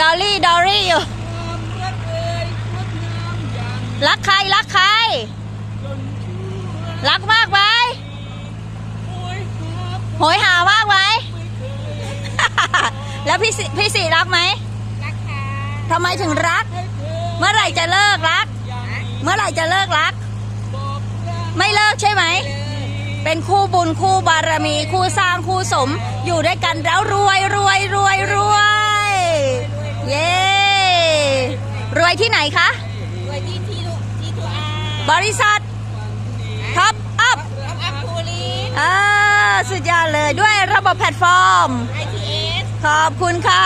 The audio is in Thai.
ดอรี่อยู่ รักใคร รักใคร รักมากไหมโหยหามากไหม แล้วพี่สิพี่สีรักไหม รักค่ะทำไมถึงรัก เมื่อไหร่จะเลิกรัก เมื่อไหร่จะเลิกรัก ไม่เลิกใช่ไหม เป็นคู่บุญคู่บารมี คู่สร้างคู่สม อยู่ด้วยกันแล้วรวยรวย วยที่ไหนคะรวยที่ที่ทุที่ทุอาบริษัทท็อปอัพอัพอัพคูลีอ่าสุดยอดเลยด้วยระบบแพลตฟอร์ม ITS ขอบคุณค่ะ